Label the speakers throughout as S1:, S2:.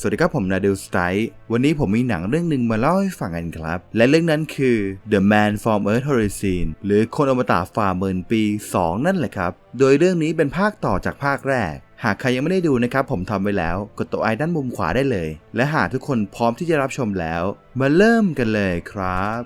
S1: สวัสดีครับผมนาดิลสไตร์วันนี้ผมมีหนังเรื่องหนึ่งมาเล่าให้ฟังกันครับ และเรื่องนั้นคือ The Man from Earth Horizon หรือคนอมตะฝ่าหมื่นปี 2 นั่นแหละครับ โดยเรื่องนี้เป็นภาคต่อจากภาคแรก หากใครยังไม่ได้ดูนะครับ ผมทำไว้แล้ว กดตัวไอด้านมุมขวาได้เลย และหากทุกคนพร้อมที่จะรับชมแล้ว มาเริ่มกันเลยครับ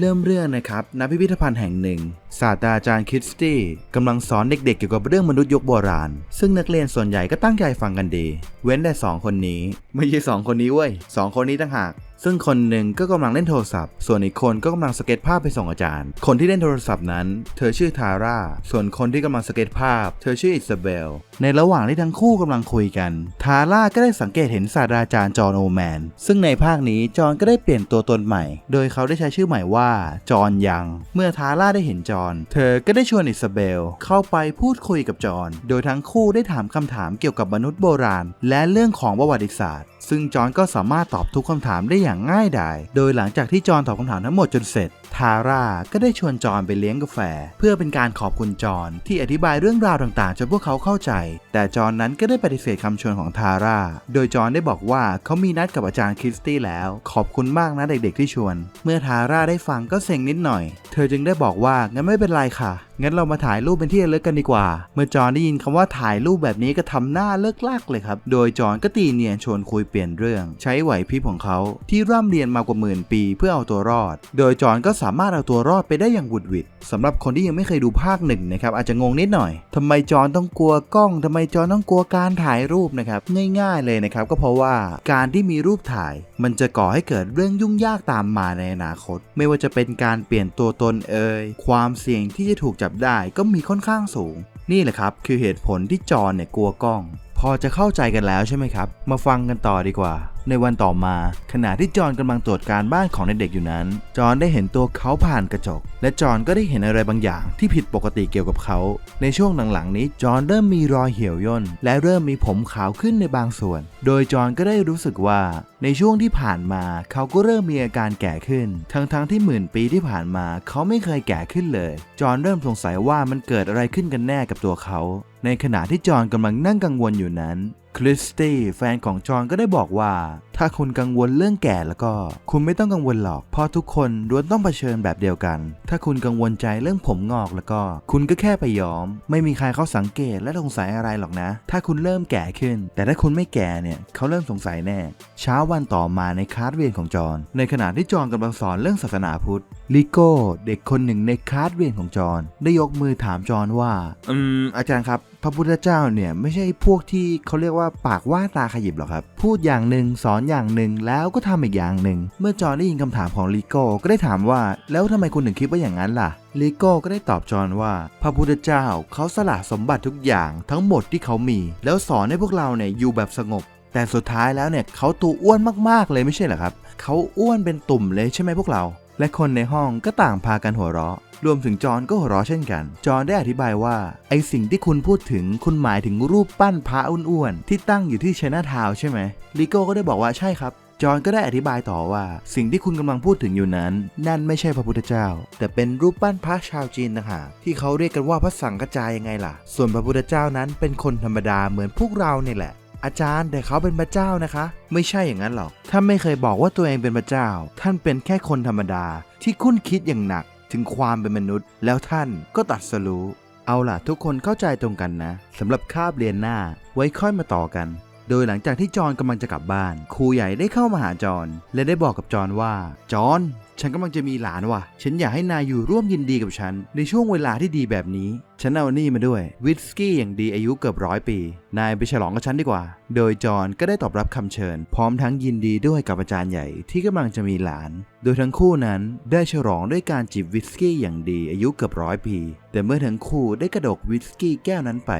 S1: เริ่มเรื่องนะครับณพิพิธภัณฑ์แห่งหนึ่ง ศาสตราจารย์คริสตี้กำลังสอนเด็กๆ เกี่ยวกับเรื่องมนุษย์ยุคโบราณ ซึ่งนักเรียนส่วนใหญ่ก็ตั้งใจฟังกันดี เว้นแต่สองคนนี้ ไม่ใช่สองคนนี้เว้ยสองคนนี้ต่างหาก ซึ่งคนหนึ่งก็กำลังเล่นโทรศัพท์ ส่วนอีกคนก็กำลังสเก็ตภาพไปส่งอาจารย์ คนที่เล่นโทรศัพท์นั้น เธอชื่อทาร่า ส่วนคนที่กำลังสเก็ตภาพ เธอชื่ออิซาเบล ในระหว่างที่ทั้งคู่กำลังคุยกัน ทาร่าก็ได้สังเกตเห็นศาสตราจารย์จอห์นโอแมน ซึ่งในภาคนี้จอห์นก็ได้เปลี่ยนตัวตนใหม่ โดยเขาได้ใช้ชื่อใหม่ว่าจอห์นยัง เมื่อทาร่าได้เห็นจอห์น เธอก็ได้ชวนอิซาเบลเข้าไปพูดคุยกับจอห์น โดยทั้งคู่ได้ถามคำถามเกี่ยวกับมนุษย์โบราณ และเรื่องของประวัติศาสตร์ ซึ่งจอห์นก็สามารถตอบทุกคำถามได้อย่างง่ายดาย โดยหลังจากที่จอห์นตอบคำถามทั้งหมดจนเสร็จทาร่าก็ได้ชวนจอนไปเลี้ยงกาแฟ เพื่อเป็นการขอบคุณจอนที่อธิบายเรื่องราวต่างๆจนพวกเขาเข้าใจ แต่จอนนั้นก็ได้ปฏิเสธคำชวนของทาร่า โดยจอนได้บอกว่าเขามีนัดกับอาจารย์คริสตี้แล้ว ขอบคุณมากนะเด็กๆที่ชวน เมื่อทาร่าได้ฟังก็เซ็งนิดหน่อย เธอจึงได้บอกว่างั้นไม่เป็นไรค่ะ งั้นเรามาถ่ายรูปเป็นที่ระลึกกันดีกว่า เมื่อจอนได้ยินคำว่าถ่ายรูปแบบนี้ก็ทำหน้าเลิกลากเลยครับ โดยจอนก็ตีเนียนชวนคุยเปลี่ยนเรื่อง ใช้ไหวพริบของเขาที่ร่ำเรียนมากว่าหมื่นปีเพื่อเอาตัวรอด โดยจอนก็สามารถเอาตัวรอดไปได้อย่างหวุดหวิดสำหรับคนที่ยังไม่เคยดูภาคหนึ่งนะครับอาจจะงงนิดหน่อยทำไมจอนต้องกลัวกล้องทำไมจอนต้องกลัวการถ่ายรูปนะครับง่ายๆเลยนะครับก็เพราะว่าการที่มีรูปถ่าย มันจะก่อให้เกิดเรื่องยุ่งยากตามมาในอนาคต ไม่ว่าจะเป็นการเปลี่ยนตัวตนเอ่ยความเสี่ยงที่จะถูกจับได้ก็มีค่อนข้างสูง นี่แหละครับคือเหตุผลที่จอนเนี่ยกลัวกล้อง พอจะเข้าใจกันแล้วใช่ไหมครับ มาฟังกันต่อดีกว่า ในวันต่อมา ขณะที่จอห์นกำลังตรวจการบ้านของเด็กๆอยู่นั้น จอห์นได้เห็นตัวเขาผ่านกระจก และจอห์นก็ได้เห็นอะไรบางอย่างที่ผิดปกติเกี่ยวกับเขา ในช่วงหลังๆ นี้จอห์นเริ่มมีรอยเหี่ยวย่นและเริ่มมีผมขาวขึ้นในบางส่วน โดยจอห์นก็ได้รู้สึกว่า ในช่วงที่ผ่านมาเขาก็เริ่มมีอาการแก่ขึ้น ทั้งๆที่หมื่นปีที่ผ่านมาเขาไม่เคยแก่ขึ้นเลย จอห์นเริ่มสงสัยว่ามันเกิดอะไรขึ้นกันแน่กับตัวเขา ในขณะที่จอห์นกำลังนั่งกังวลอยู่นั้น คริสตี้แฟนของจอห์นก็ได้บอกว่า ถ้าคุณกังวลเรื่องแก่แล้วก็ คุณไม่ต้องกังวลหรอก เพราะทุกคนล้วนต้องเผชิญแบบเดียวกัน ถ้าคุณกังวลใจเรื่องผมงอกแล้วก็ คุณก็แค่ไปย้อม ไม่มีใครเขาสังเกตและสงสัยอะไรหรอกนะ ถ้าคุณเริ่มแก่ขึ้น แต่ถ้าคุณไม่แก่เนี่ยเขาเริ่มสงสัยแน่ เช้าวันต่อมาในคลาสเรียนของจอห์นในขณะที่จอห์นกำลังสอนเรื่องศาสนาพุทธลิโก้เด็กคนหนึ่งในคลาสเรียนของจอห์นได้ยกมือถามจอห์นว่า อืม อาจารย์ครับ พระพุทธเจ้าเนี่ยไม่ใช่พวกที่เขาเรียกว่าปากว่าตาขยิบหรอกครับ พูดอย่างหนึ่งสอนอย่างหนึ่งแล้วก็ทำอีกอย่างหนึ่ง เมื่อจอนได้ยินคำถามของลิโก้ก็ได้ถามว่า แล้วทำไมคุณถึงคิดว่าอย่างนั้นล่ะลิโก้ก็ได้ตอบจอนว่า พระพุทธเจ้าเขาสละสมบัติทุกอย่างทั้งหมดที่เขามี แล้วสอนให้พวกเราเนี่ยอยู่แบบสงบแต่สุดท้ายแล้วเนี่ยเขาตัวอ้วนมากๆเลยไม่ใช่เหรอครับ เขาอ้วนเป็นตุ่มเลยใช่ไหมพวกเรา และคนในห้องก็ต่างพากันหัวเราะ รวมถึงจอห์นก็หัวเราะเช่นกัน จอห์นได้อธิบายว่า ไอสิ่งที่คุณพูดถึงคุณหมายถึงรูปปั้นพระอ้วนๆที่ตั้งอยู่ที่เชนาทาวน์ใช่ไหมลิโก้ก็ได้บอกว่าใช่ครับจอห์นก็ได้อธิบายต่อว่า สิ่งที่คุณกำลังพูดถึงอยู่นั้น นั่นไม่ใช่พระพุทธเจ้า แต่เป็นรูปปั้นพระชาวจีนนะฮะที่เขาเรียกกันว่าพระสังฆจายยังไงล่ะ ส่วนพระพุทธเจ้านั้นเป็นคนธรรมดาเหมือนพวกเราเนี่ยแหละ อาจารย์แต่เขาเป็นพระเจ้านะคะ ไม่ใช่อย่างนั้นหรอก ท่านไม่เคยบอกว่าตัวเองเป็นพระเจ้า ท่านเป็นแค่คนธรรมดาที่คุ้นคิดอย่างหนักถึงความเป็นมนุษย์ แล้วท่านก็ตัดสรู้ เอาล่ะทุกคนเข้าใจตรงกันนะสำหรับคาบเรียนหน้าไว้ค่อยมาต่อกัน โดยหลังจากที่จอห์นกำลังจะกลับบ้าน ครูใหญ่ได้เข้ามาหาจอห์นและได้บอกกับจอห์นว่า จอห์นฉันกำลังจะมีหลานว่ะ ฉันอยากให้นายอยู่ร่วมยินดีกับฉัน ในช่วงเวลาที่ดีแบบนี้ฉันเอานี่มาด้วย วิสกี้อย่างดีอายุเกือบร้อยปี นายไปฉลองกับฉันดีกว่า โดยจอห์นก็ได้ตอบรับคำเชิญ พร้อมทั้งยินดีด้วยกับอาจารย์ใหญ่ที่กำลังจะมีหลาน โดยทั้งคู่นั้นได้ฉลองด้วยการจิบวิสกี้อย่างดีอายุเกือบร้อยปี แต่เมื่อทั้งคู่ได้กระดกวิสกี้แก้วนั้นไป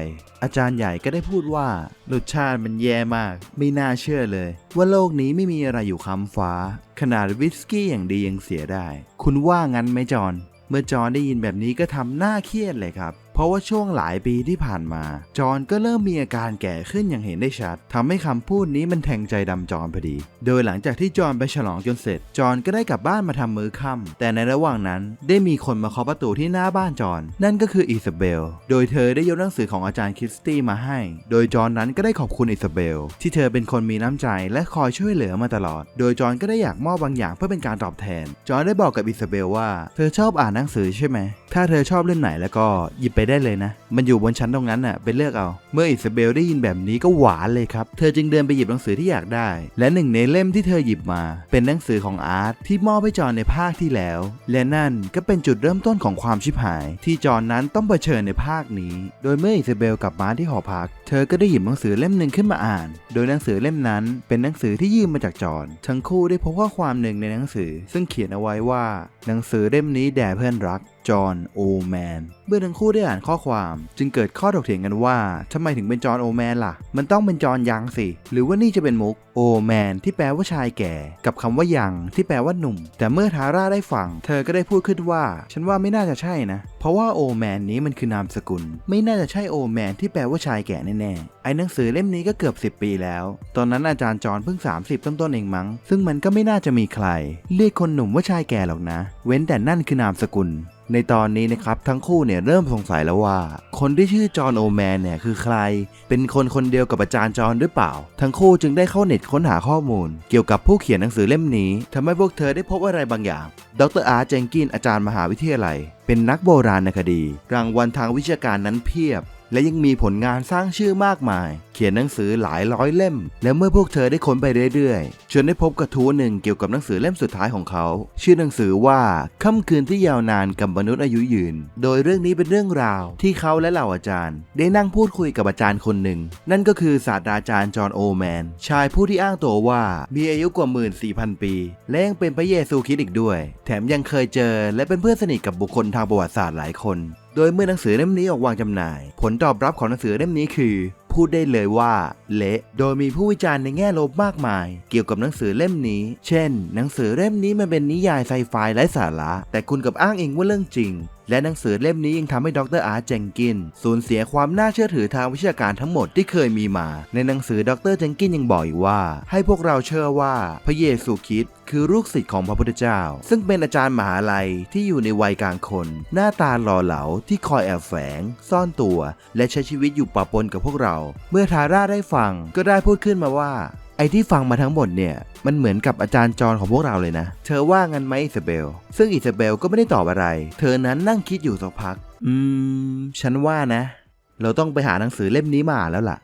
S1: อาจารย์ใหญ่ก็ได้พูดว่ารสชาติมันแย่มาก ไม่น่าเชื่อเลย ว่าโลกนี้ไม่มีอะไรอยู่ค้ำฟ้า ขนาดวิสกี้อย่างดียังเสียได้ คุณว่างั้นไหมจอห์นเมื่อจอห์นได้ยินแบบนี้ก็ทำหน้าเครียดเลยครับ เพราะว่าช่วงหลายปีที่ผ่านมา จอห์นก็เริ่มมีอาการแก่ขึ้นอย่างเห็นได้ชัดทำให้คำพูดนี้มันแทงใจดำจอห์นพอดี โดยหลังจากที่จอห์นไปฉลองจนเสร็จ จอห์นก็ได้กลับบ้านมาทำมื้อค่ำแต่ในระหว่างนั้นได้มีคนมาเคาะประตูที่หน้าบ้านจอห์นนั่นก็คืออิซาเบล โดยเธอได้ยกหนังสือของอาจารย์คริสตี้มาให้ โดยจอห์นนั้นก็ได้ขอบคุณอิซาเบล ที่เธอเป็นคนมีน้ำใจและคอยช่วยเหลือมาตลอด โดยจอห์นก็ได้อยากมอบบางอย่างเพื่อเป็นการตอบแทน จอห์นได้บอกกับอิซาเบลว่า เธอชอบอ่านหนังสือใช่ไหมถ้าเธอชอบเล่มไหนแล้วก็หยิบไปได้เลยนะ มันอยู่บนชั้นตรงนั้นน่ะไปเลือกเอา เมื่ออิซาเบลได้ยินแบบนี้ก็หวานเลยครับ เธอจึงเดินไปหยิบหนังสือที่อยากได้ และหนึ่งในเล่มที่เธอหยิบมา เป็นหนังสือของอาร์ตที่มอบให้จอห์นในภาคที่แล้ว และนั่นก็เป็นจุดเริ่มต้นของความชิบหาย ที่จอห์นนั้นต้องเผชิญในภาคนี้ โดยเมื่ออิซาเบลกลับมาที่หอพัก เธอก็ได้หยิบหนังสือเล่มหนึ่งขึ้นมาอ่าน โดยหนังสือเล่มนั้น เป็นหนังสือที่ยืมมาจากจอห์นทั้งคู่ได้พบข้อความหนึ่งในหนังสือ ซึ่งเขียนเอาไว้ว่า หนังสือเล่มนี้แด่เพื่อนรัก จอห์น โอแมน เมื่อทั้งคู่ได้อ่านข้อความ จึงเกิดข้อถกเถียงกันว่าทำไมถึงเป็นจอห์นโอแมนล่ะ มันต้องเป็นจอห์นยังสิ หรือว่านี่จะเป็นมุกโอแมนที่แปลว่าชายแก่ กับคำว่ายังที่แปลว่าหนุ่ม แต่เมื่อทาร่าได้ฟัง เธอก็ได้พูดขึ้นว่า ฉันว่าไม่น่าจะใช่นะ เพราะว่าโอแมนนี้มันคือนามสกุล ไม่น่าจะใช่โอแมนที่แปลว่าชายแก่แน่ๆไอ้หนังสือเล่มนี้ก็เกือบ 10 ปีแล้ว ตอนนั้นอาจารย์จอห์นเพิ่ง 30 ต้นๆเองมั้ง ซึ่งมันก็ไม่น่าจะมีใคร เรียกคนหนุ่มว่าชายแก่หรอกนะ เว้นแต่นั่นคือนามสกุล ในตอนนี้นะครับทั้งคู่เนี่ยเริ่มสงสัยแล้วว่า คนที่ชื่อจอห์นโอแมนเนี่ยคือใคร เป็นคนคนเดียวกับอาจารย์จอห์นหรือเปล่า ทั้งคู่จึงได้เข้าเน็ตค้นหาข้อมูล เกี่ยวกับผู้เขียนหนังสือเล่มนี้ทำให้พวกเธอได้พบอะไรบางอย่าง ดรอาร์เจงกินอาจารย์มหาวิทยาลัย เป็นนักโบราณคดี รางวัลทางวิชาการนั้นเพียบ และยังมีผลงานสร้างชื่อมากมาย ขียนหนังสือหลายร้อยเล่ม และเมื่อพวกเธอได้ค้นไปเรื่อยๆจนได้พบกระทู้หนึ่งเกี่ยวกับหนังสือเล่มสุดท้ายของเขา ชื่อหนังสือว่าค่ำคืนที่ยาวนานกับมนุษย์อายุยืน โดยเรื่องนี้เป็นเรื่องราว ที่เขาและเหล่าอาจารย์ ได้นั่งพูดคุยกับอาจารย์คนหนึ่ง นั่นก็คือศาสตราจารย์จอห์นโอแมน ชายผู้ที่อ้างตัวว่ามีอายุกว่า14,000ปี และยังเป็นพระเยซูคริสต์อีกด้วย แถมยังเคยเจอ และเป็นเพื่อนสนิทกับบุคคลทางประวัติศาสตร์หลายคน โดยเมื่อหนังสือเล่มนี้ออกวางจำหน่าย ผลตอบรับของหนังสือเล่มนี้คือ พูดได้เลยว่า เละ โดยมีผู้วิจารณ์ในแง่ลบมากมาย เกี่ยวกับหนังสือเล่มนี้ เช่น หนังสือเล่มนี้มันเป็นนิยายไซไฟไร้สาระ แต่คุณกับอ้างเองว่าเรื่องจริงและหนังสือเล่มนี้ยังทำให้ดรอาร์เจงกิน สูญเสียความน่าเชื่อถือทางวิชาการทั้งหมดที่เคยมีมา ในหนังสือดรเจงกินยังบอกอีกว่า ให้พวกเราเชื่อว่าพระเยซูคริสต์ คือลูกศิษย์ของพระพุทธเจ้า ซึ่งเป็นอาจารย์มหาลัยที่อยู่ในวัยกลางคน หน้าตาหล่อเหลาที่คอยแอบแฝง ซ่อนตัว และใช้ชีวิตอยู่ปะปนกับพวกเรา เมื่อทาร่าได้ฟังก็ได้พูดขึ้นมาว่า ไอ้ที่ฟังมาทั้งหมดเนี่ยมันเหมือนกับอาจารย์จรของพวกเราเลยนะ เธอว่างั้นไหมอิซาเบล ซึ่งอิซาเบลก็ไม่ได้ตอบอะไร เธอนั้นนั่งคิดอยู่สักพัก อืม ฉันว่านะ เราต้องไปหาหนังสือเล่มนี้มาแล้วล่ะ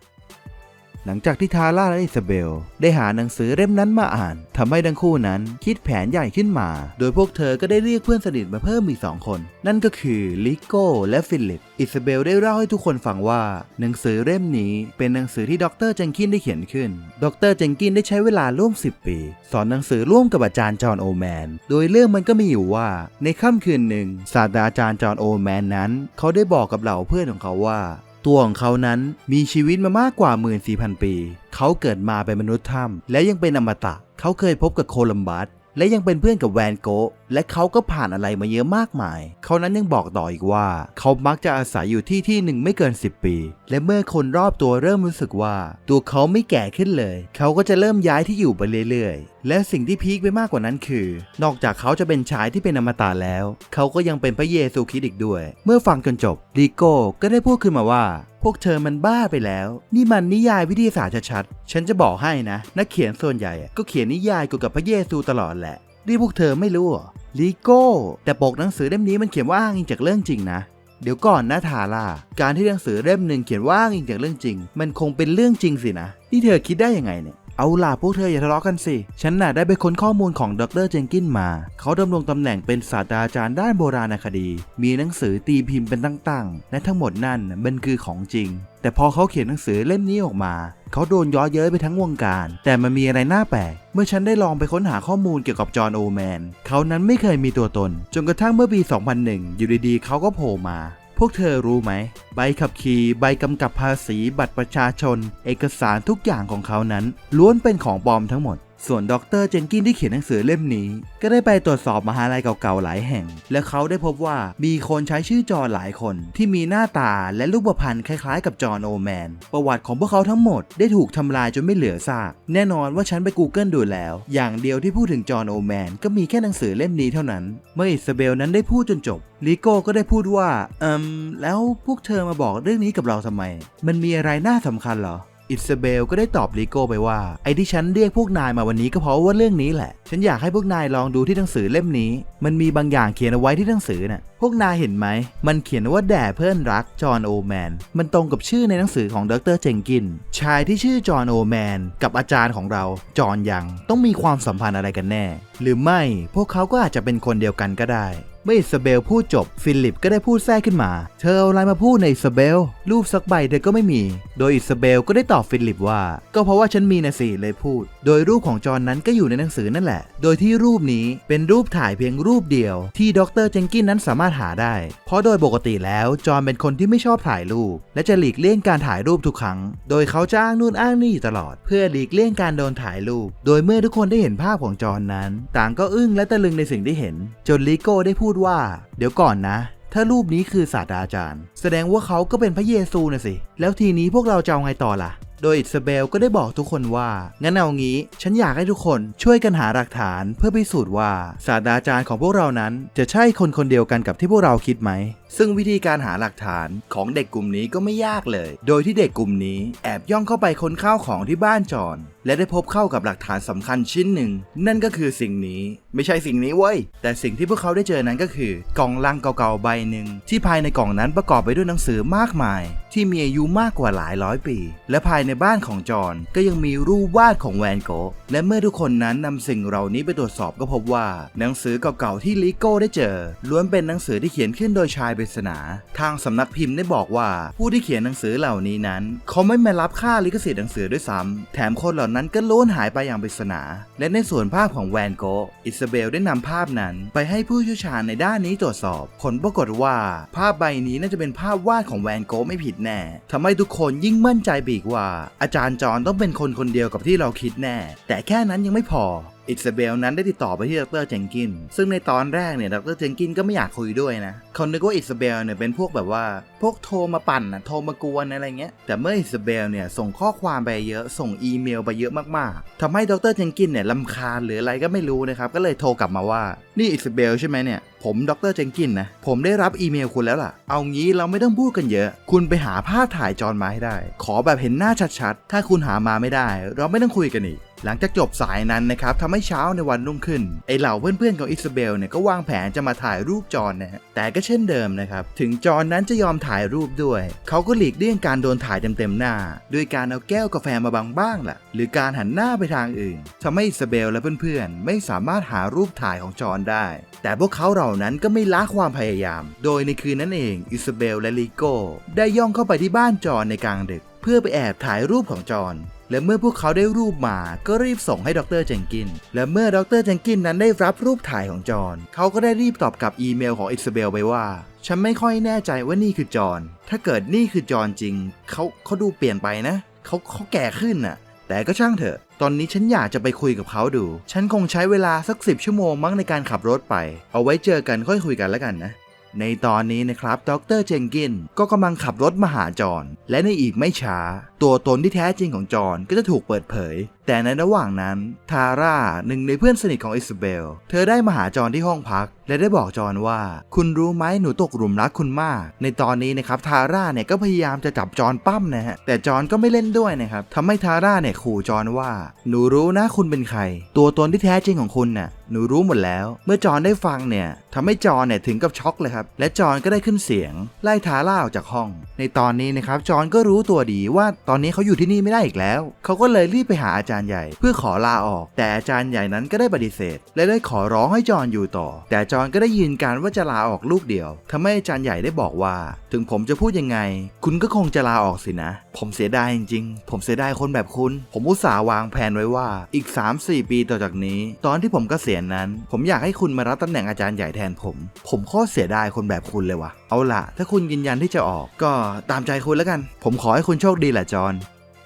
S1: หลังจากที่ทาร่าและอิซาเบล ได้หาหนังสือเล่มนั้นมาอ่านทำให้ทั้งคู่นั้นคิดแผนใหญ่ขึ้นมา โดยพวกเธอก็ได้เรียกเพื่อนสนิทมาเพิ่มอีกสองคน นั่นก็คือลิโก้และฟิลิป อิซาเบลได้เล่าให้ทุกคนฟังว่า หนังสือเล่มนี้เป็นหนังสือที่ดรเจงกินได้เขียนขึ้น ดรเจงกินได้ใช้เวลาร่วม 10 ปี สอนหนังสือร่วมกับอาจารย์จอห์นโอแมน โดยเรื่องมันก็มีอยู่ว่า ในค่ำคืนหนึ่งศาสตราจารย์จอห์นโอแมนนั้น เขาได้บอกกับเหล่าเพื่อนของเขาว่า ตัวของเขานั้นมีชีวิตมามากกว่า 14,000 ปี เขาเกิดมาเป็นมนุษย์ถ้ำและยังเป็นอมตะ เขาเคยพบกับโคลัมบัสและยังเป็นเพื่อนกับแวนโกะ และเขาก็ผ่านอะไรมาเยอะมากมาย เขานั้นยังบอกต่ออีกว่า เขามักจะอาศัยอยู่ที่ที่หนึ่งไม่เกิน 10 ปี และเมื่อคนรอบตัวเริ่มรู้สึกว่า ตัวเขาไม่แก่ขึ้นเลย เขาก็จะเริ่มย้ายที่อยู่ไปเรื่อยๆ และสิ่งที่พีคไปมากกว่านั้นคือ นอกจากเขาจะเป็นชายที่เป็นอมตะแล้ว เขาก็ยังเป็นพระเยซูคริสต์อีกด้วย เมื่อฟังจนจบลีโก้ก็ได้พูดขึ้นมาว่าพวกเธอมันบ้าไปแล้ว นี่มันนิยายวิทยาศาสตร์ชัดๆ ฉันจะบอกให้นะ นักเขียนส่วนใหญ่ก็เขียนนิยายเกี่ยวกับพระเยซูตลอดแหละ นี่พวกเธอไม่รู้หรอลีโก้ แต่ปกหนังสือเล่มนี้มันเขียนว่าอ้างอิงจากเรื่องจริงนะ เดี๋ยวก่อนนะทาร่า การที่หนังสือเล่มหนึ่งเขียนว่าอ้างอิงจากเรื่องจริง มันคงเป็นเรื่องจริงสินะนี่เธอคิดได้ยังไงเนี่ย เอาล่ะพวกเธออย่าทะเลาะกันสิ ฉันน่ะได้ไปค้นข้อมูลของดรเจงกินมา เขาดำรงตำแหน่งเป็นศาสตราจารย์ด้านโบราณคดี มีหนังสือตีพิมพ์เป็นตั้งๆ และทั้งหมดนั่นมันคือของจริง แต่พอเขาเขียนหนังสือเล่มนี้ออกมา เขาโดนย้อเย้ยไปทั้งวงการ แต่มันมีอะไรน่าแปลก เมื่อฉันได้ลองไปค้นหาข้อมูลเกี่ยวกับจอห์นโอแมน เขานั้นไม่เคยมีตัวตน จนกระทั่งเมื่อปี 2001 อยู่ดีๆ เขาก็โผล่มา พวกเธอรู้ไหม ใบขับขี่ใบกำกับภาษีบัตรประชาชน เอกสารทุกอย่างของเขานั้น ล้วนเป็นของปลอมทั้งหมด ส่วนดรเจนกินที่เขียนหนังสือเล่มนี้ ก็ได้ไปตรวจสอบมหาลัยเก่าๆหลายแห่ง และเขาได้พบว่ามีคนใช้ชื่อจอห์นหลายคน ที่มีหน้าตาและรูปพรรณคล้ายๆ กับจอห์นโอแมน ประวัติของพวกเขาทั้งหมดได้ถูกทำลายจนไม่เหลือซาก แน่นอนว่าฉันไป Google ดูแล้ว อย่างเดียวที่พูดถึงจอห์นโอแมนก็มีแค่หนังสือเล่มนี้เท่านั้น เมื่ออิซาเบลนั้นได้พูดจนจบลิโก้ก็ได้พูดว่าเอืมแล้วพวกเธอมาบอกเรื่องนี้กับเราทำไม มันมีอะไรน่าสำคัญเหรอ อิซาเบลก็ได้ตอบลิโก้ไปว่า ไอ้ที่ฉันเรียกพวกนายมาวันนี้ก็เพราะว่าเรื่องนี้แหละ ฉันอยากให้พวกนายลองดูที่หนังสือเล่มนี้ มันมีบางอย่างเขียนเอาไว้ที่หนังสือน่ะ พวกนายเห็นไหม มันเขียนว่าแด่เพื่อนรักจอห์นโอแมน มันตรงกับชื่อในหนังสือของดรเจงกิน ชายที่ชื่อจอห์นโอแมนกับอาจารย์ของเราจอห์นยังต้องมีความสัมพันธ์อะไรกันแน่ หรือไม่พวกเขาก็อาจจะเป็นคนเดียวกันก็ได้ เมื่ออิซาเบลพูดจบฟิลิปก็ได้พูดแทรกขึ้นมา เธอเอาอะไรมาพูดในอิซาเบล รูปสักใบเธอก็ไม่มี โดยอิซาเบลก็ได้ตอบฟิลิปว่า ก็เพราะว่าฉันมีนะสิเลยพูด โดยรูปของจอห์นนั้นก็อยู่ในหนังสือนั่นแหละ โดยที่รูปนี้เป็นรูปถ่ายเพียงรูปเดียว ที่ดรเจงกินนั้นสามารถหาได้ เพราะโดยปกติแล้วจอห์นเป็นคนที่ไม่ชอบถ่ายรูป และจะหลีกเลี่ยงการถ่ายรูปทุกครั้ง โดยเขาจะอ้างนู่นอ้างนี่อยู่ตลอด เพื่อหลีกเลี่ยงการโดนถ่ายรูป โดยเมื่อทุกคนได้เห็นภาพของจอห์นนั้น ต่างก็อึ้งและตะลึงในสิ่งที่เห็น จนลิโก้ได้พูดว่า เดี๋ยวก่อนนะ ถ้ารูปนี้คือศาสตราจารย์ แสดงว่าเขาก็เป็นพระเยซูนะสิ แล้วทีนี้พวกเราจะเอาไงต่อล่ะโดยอิซาเบลก็ได้บอกทุกคนว่า งั้นเอางี้ ฉันอยากให้ทุกคนช่วยกันหาหลักฐานเพื่อพิสูจน์ว่าศาสตราจารย์ของพวกเรานั้นจะใช่คนคนเดียวกันกับที่พวกเราคิดไหม ซึ่งวิธีการหาหลักฐานของเด็กกลุ่มนี้ก็ไม่ยากเลย โดยที่เด็กกลุ่มนี้แอบย่องเข้าไปค้นข้าวของที่บ้านจอนและได้พบเข้ากับหลักฐานสำคัญชิ้นหนึ่ง นั่นก็คือสิ่งนี้ไม่ใช่สิ่งนี้เว้ย แต่สิ่งที่พวกเขาได้เจอนั้นก็คือ กล่องลังเก่าๆใบหนึ่งที่ภายในกล่องนั้นประกอบไปด้วยหนังสือมากมาย ที่มีอายุมากกว่าหลายร้อยปี และภายในบ้านของจอนก็ยังมีรูปวาดของแวนโกและเมื่อทุกคนนั้นนำสิ่งเหล่านี้ไปตรวจสอบก็พบว่า หนังสือเก่าๆที่ลิโก้ได้เจอล้วนเป็นหนังสือที่เขียนขึ้นโดยชายปริศนา ทางสำนักพิมพ์ได้บอกว่า ผู้ที่เขียนหนังสือเหล่านี้นั้น เขาไม่มารับค่าลิขสิทธิ์หนังสือด้วยซ้ำแถมคนเหล่านั้นก็ล้นหายไปอย่างปริศนา และในส่วนภาพของแวนโกอิซาเบลได้นำภาพนั้นไปให้ผู้เชี่ยวชาญในด้านนี้ตรวจสอบ ผลปรากฏว่า ภาพใบนี้น่าจะเป็นภาพวาดของแวนโกไม่ผิดแน่ทำให้ทุกคนยิ่งมั่นใจไปอีกว่า อาจารย์จอห์นต้องเป็นคนคนเดียวกับที่เราคิดแน่ แต่แค่นั้นยังไม่พอ อิซาเบลนั้นได้ติดต่อไปที่ดรเจงกิน ซึ่งในตอนแรกเนี่ยดรเจงกินก็ไม่อยากคุยด้วยนะเขานึกว่าอิซาเบลเนี่ยเป็นพวกแบบว่า พวกโทรมาปั่นนะโทรมากวนอะไรเงี้ย แต่เมื่ออิซาเบลเนี่ยส่งข้อความไปเยอะส่งอีเมลไปเยอะมากๆทำให้ดรเจงกินเนี่ยลำคาญหรืออะไรก็ไม่รู้นะครับ ก็เลยโทรกลับมาว่า นี่อิซาเบลใช่ไหมเนี่ย ผมดรเจงกินนะ ผมได้รับอีเมลคุณแล้วล่ะ เอางี้เราไม่ต้องพูดกันเยอะ คุณไปหาภาพถ่ายจอนมาให้ได้ ขอแบบเห็นหน้าชัดๆ ถ้าคุณหามาไม่ได้ เราไม่ต้องคุยกันอีก หลังจากจบสายนั้นนะครับทำให้เช้าในวันรุ่งขึ้นไอเหล่าเพื่อนๆของอิซาเบลเนี่ยก็วางแผนจะมาถ่ายรูปจอนนะฮะแต่ก็เช่นเดิมนะครับถึงจอนนั้นจะยอมถ่ายรูปด้วย เขาก็หลีกเลี่ยงการโดนถ่ายเต็มๆหน้า ด้วยการเอาแก้วกาแฟมาบังบ้างล่ะ หรือการหันหน้าไปทางอื่นทำให้อิซาเบลและเพื่อนๆ ไม่สามารถหารูปถ่ายของจอนได้ แต่พวกเขาเหล่านั้นก็ไม่ละความพยายาม โดยในคืนนั้นเองอิซาเบลและลิโก้ได้ย่องเข้าไปที่บ้านจอนในกลางดึก เพื่อไปแอบถ่ายรูปของจอน และเมื่อพวกเขาได้รูปมาก็รีบส่งให้ดรเจงกิน และเมื่อดรเจงกินนั้นได้รับรูปถ่ายของจอห์นเขาก็ได้รีบตอบกลับอีเมลของอิซาเบลไปว่า ฉันไม่ค่อยแน่ใจว่านี่คือจอห์นถ้าเกิดนี่คือจอห์นจริง เขาเขาดูเปลี่ยนไปนะ เขาเขาแก่ขึ้นน่ะ แต่ก็ช่างเถอะ ตอนนี้ฉันอยากจะไปคุยกับเขาดู ฉันคงใช้เวลาสักสิบชั่วโมงมั้งในการขับรถไป เอาไว้เจอกันค่อยคุยกันแล้วกันนะ ในตอนนี้นะครับ ดรเจงกินก็กำลังขับรถมาหาจอห์นและในอีกไม่ช้า ตัวตนที่แท้จริงของจอห์นก็จะถูกเปิดเผย แต่ในระหว่างนั้น ทาร่าหนึ่งในเพื่อนสนิทของอิสเบล เธอได้มาหาจอห์นที่ห้องพักและได้บอกจอห์นว่า คุณรู้ไหมหนูตกหลุมรักคุณมาก ในตอนนี้นะครับทาร่าเนี่ยก็พยายามจะจับจอห์นปั้มนะฮะแต่จอห์นก็ไม่เล่นด้วยนะครับทำให้ทาร่าเนี่ยขู่จอห์นว่า หนูรู้นะคุณเป็นใคร ตัวตนที่แท้จริงของคุณน่ะหนูรู้หมดแล้ว เมื่อจอห์นได้ฟังเนี่ยทำให้จอห์นเนี่ยถึงกับช็อกเลยครับ และจอห์นก็ได้ขึ้นเสียง ไล่ทาร่าออกจากห้อง ในตอนนี้นะครับจอห์นก็รู้ตัวดีว่าตอนนี้เขาอยู่ที่นี่ไม่ได้อีกแล้ว เขาก็เลยรีบไปหาอาจารย์ใหญ่ เพื่อขอลาออก แต่อาจารย์ใหญ่นั้นก็ได้ปฏิเสธ และได้ขอร้องให้จอนอยู่ต่อ แต่จอนก็ได้ยืนการว่าจะลาออกลูกเดียวทำให้อาจารย์ใหญ่ได้บอกว่า ถึงผมจะพูดยังไง คุณก็คงจะลาออกสินะ ผมเสียดายจริงๆ ผมเสียดายคนแบบคุณ ผมอุตส่าห์วางแผนไว้ว่าอีก 3-4 ปีต่อจากนี้ ตอนที่ผมกเกษียณนั้น ผมอยากให้คุณมารับตำแหน่งอาจารย์ใหญ่แทนผม ผมโคตรเสียดายคนแบบคุณเลยว่ะเอาล่ะถ้าคุณยืนยันที่จะออกก็ตามใจคุณแล้วกัน ผมขอให้คุณโชคดีแหละจอน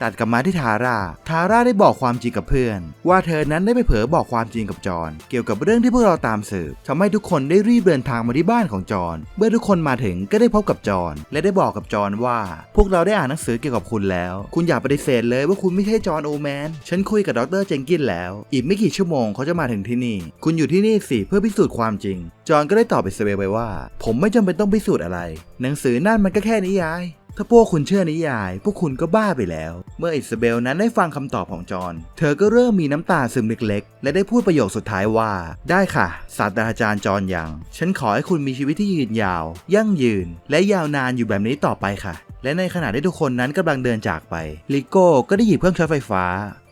S1: ตัดกลับมาที่ทาร่า ทาร่าได้บอกความจริงกับเพื่อน ว่าเธอนั้นได้ไปเผลอบอกความจริงกับจอนเกี่ยวกับเรื่องที่พวกเราตามสืบทำให้ทุกคนได้รีบเดินทางมาที่บ้านของจอนเมื่อทุกคนมาถึงก็ได้พบกับจอนและได้บอกกับจอนว่า พวกเราได้อ่านหนังสือเกี่ยวกับคุณแล้ว คุณอย่าปฏิเสธเลยว่าคุณไม่ใช่จอนโอแมนฉันคุยกับดรเจงกินแล้ว อีกไม่กี่ชั่วโมงเขาจะมาถึงที่นี่ คุณอยู่ที่นี่สิเพื่อพิสูจน์ความจริง จอนก็ได้ตอบอิสเบลไปว่า ผมไม่จำเป็นต้องพิสูจน์อะไร หนังสือนั่นมันก็แค่นิยาย ถ้าพวกคุณเชื่อนิยาย พวกคุณก็บ้าไปแล้ว เมื่ออิสเบลนั้นได้ฟังคำตอบของจอห์นเธอก็เริ่มมีน้ำตาซึมเล็กๆ และได้พูดประโยคสุดท้ายว่า ได้ค่ะศาสตราจารย์จอห์นยัง ฉันขอให้คุณมีชีวิตที่ยืนยาว ยั่งยืน และยาวนานอยู่แบบนี้ต่อไปค่ะ และในขณะที่ทุกคนนั้นกำลังเดินจากไปลิโก้ก็ได้หยิบเครื่องช็อตไฟฟ้า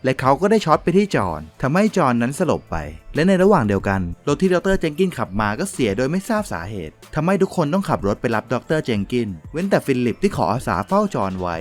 S1: และเขาก็ได้ช็อตไปที่จอห์นทำให้จอห์นนั้นสลบไป และในระหว่างเดียวกัน รถที่ดรเจงกินขับมาก็เสียโดยไม่ทราบสาเหตุทำให้ทุกคนต้องขับรถไปรับดรเจงกิน เว้นแต่ฟิลิปที่ขออาสาเฝ้าจอห์นไว้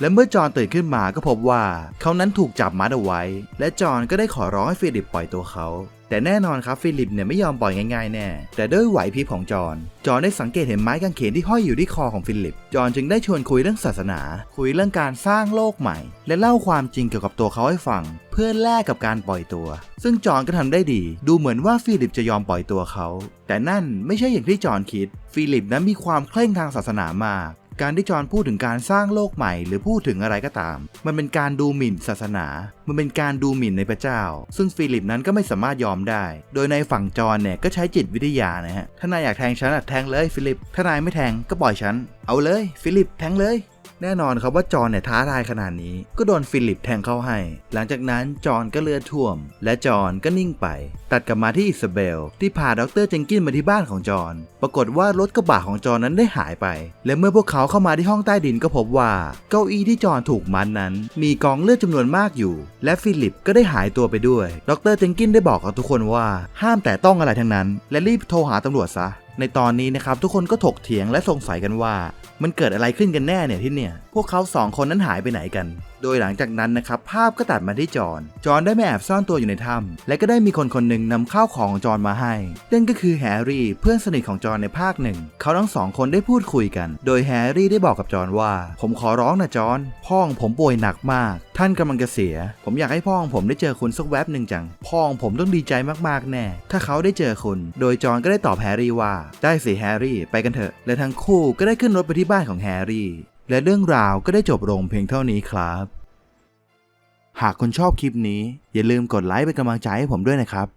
S1: และเมื่อจอห์นตื่นขึ้นมาก็พบว่า เขานั้นถูกจับมัดเอาไว้ และจอห์นก็ได้ขอร้องให้ฟิลิปปล่อยตัวเขา แต่แน่นอนครับฟิลิปเนี่ยไม่ยอมปล่อยง่ายๆแน่ แต่ด้วยไหวพริบของจอห์นจอห์นได้สังเกตเห็นไม้กางเขนที่ห้อยอยู่ที่คอของฟิลิป จอห์นจึงได้ชวนคุยเรื่องศาสนา คุยเรื่องการสร้างโลกใหม่ และเล่าความจริงเกี่ยวกับตัวเขาให้ฟัง เพื่อแลกกับการปล่อยตัว ซึ่งจอห์นก็ทำได้ดี ดูเหมือนว่าฟิลิปจะยอมปล่อยตัวเขา แต่นั่นไม่ใช่อย่างที่จอห์นคิด ฟิลิปนั้นมีความเคร่งทางศาสนามาก การที่จอห์นพูดถึงการสร้างโลกใหม่ หรือพูดถึงอะไรก็ตาม มันเป็นการดูหมิ่นศาสนา มันเป็นการดูหมิ่นในพระเจ้า ซึ่งฟิลิปนั้นก็ไม่สามารถยอมได้ โดยในฝั่งจอห์นเนี่ยก็ใช้จิตวิทยานะฮะถ้านายอยากแทงฉันอะแทงเลยฟิลิปถ้านายไม่แทงก็ปล่อยฉันเอาเลย ฟิลิปแทงเลย แน่นอนครับว่าจอนเนี่ยท้าทายขนาดนี้ ก็โดนฟิลิปแทงเข้าให้ หลังจากนั้นจอห์นก็เลือดท่วม และจอห์นก็นิ่งไป ตัดกลับมาที่อิซาเบล ที่พาดรเจงกินมาที่บ้านของจอห์นปรากฏว่ารถกระบะของจอห์นนั้นได้หายไป และเมื่อพวกเขาเข้ามาที่ห้องใต้ดินก็พบว่า เก้าอี้ที่จอห์นถูกมัดนั้น มีกองเลือดจำนวนมากอยู่ และฟิลิปก็ได้หายตัวไปด้วย ดรเจงกินได้บอกกับทุกคนว่าห้ามแต่ต้องอะไรทั้งนั้น และรีบโทรหาตำรวจซะ ในตอนนี้นะครับทุกคนก็ถกเถียงและสงสัยกันว่า มันเกิดอะไรขึ้นกันแน่เนี่ยที่เนี่ย พวกเขาสองคนนั้นหายไปไหนกัน โดยหลังจากนั้นนะครับภาพก็ตัดมาที่จอห์นจอห์นได้ไม่แอบซ่อนตัวอยู่ในถ้ำและก็ได้มีคนคนหนึ่งนำข้าวของจอห์นมาให้นั่นก็คือแฮร์รี่เพื่อนสนิทของจอห์นในภาคหนึ่งเขาทั้งสองคนได้พูดคุยกัน โดยแฮร์รี่ได้บอกกับจอห์นว่า ผมขอร้องนะจอห์นพ่อของผมป่วยหนักมาก ท่านกำลังจะเสีย ผมอยากให้พ่อของผมได้เจอคุณสักแวบหนึ่งจังพ่อของผมต้องดีใจมากๆแน่ ถ้าเขาได้เจอคุณ โดยจอนก็ได้ตอบแฮร์รี่ว่าได้สิแฮร์รี่ไปกันเถอะ และทั้งคู่ก็ได้ขึ้นรถไปที่บ้านของแฮร์รี่ และเรื่องราวก็ได้จบลงเพียงเท่านี้ครับ หากคุณชอบคลิปนี้อย่าลืมกดไลค์เป็นกำลังใจให้ผมด้วยนะครับ